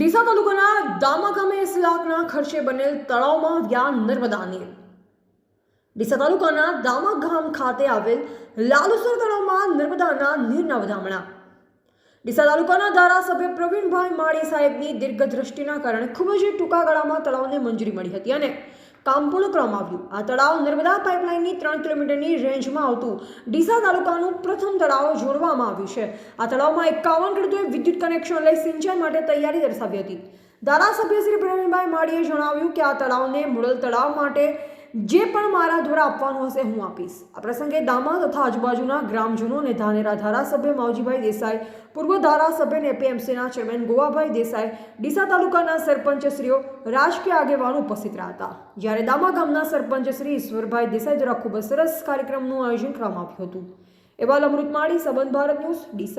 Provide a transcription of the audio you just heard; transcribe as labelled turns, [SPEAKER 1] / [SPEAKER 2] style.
[SPEAKER 1] ડીસા તાલુકાના દામા ગામે એસ લાખના ખર્ચે બનેલ તળાવમાં વ્યા નર્મદા નીર ડીસા તાલુકાના દામા ગામ ખાતે આવેલ લાલુસર તળાવમાં નર્મદાના નીરના વધામણા. ડીસા તાલુકાના ધારાસભ્ય પ્રવીણભાઈ માળી સાહેબની દીર્ઘદ્રષ્ટિના કારણે ખૂબ જ ટૂંકા ગાળામાં તળાવને મંજૂરી મળી હતી અને કામ પૂર્ણ કરવામાં આવ્યું. આ તળાવ નર્મદા પાઇપલાઇનની ત્રણ કિલોમીટરની રેન્જમાં આવતું. ડીસા તાલુકાનું પ્રથમ તળાવ જોડવામાં આવ્યું છે. આ તળાવમાં એકાવન ખેડૂતોએ વિદ્યુત કનેક્શન લઈ સિંચાઈ માટે તૈયારી દર્શાવી હતી. ધારાસભ્ય શ્રી પ્રવીણભાઈ માળીએ જણાવ્યું કે આ તળાવને મુડલ તળાવ માટે જે પણ મારા દ્વારા આપવાનું હશે હું આપીશ. આ પ્રસંગે દામા તથા આજુબાજુના ગ્રામજનો અને ધાનેરા ધારાસભ્ય માવજીભાઈ દેસાઈ, પૂર્વ ધારાસભ્ય અને એપીએમસીના ચેરમેન ગોવાભાઈ દેસાઈ, ડીસા તાલુકાના સરપંચશ્રીઓ રાજકીય આગેવાનો ઉપસ્થિત રહ્યા હતા. જ્યારે દામા ગામના સરપંચ શ્રી ઈશ્વરભાઈ દેસાઈ દ્વારા ખૂબ જ સરસ કાર્યક્રમનું આયોજન કરવામાં આવ્યું હતું. એવા અમૃતમાળી, સંબંધ ભારત ન્યૂઝ, ડીસા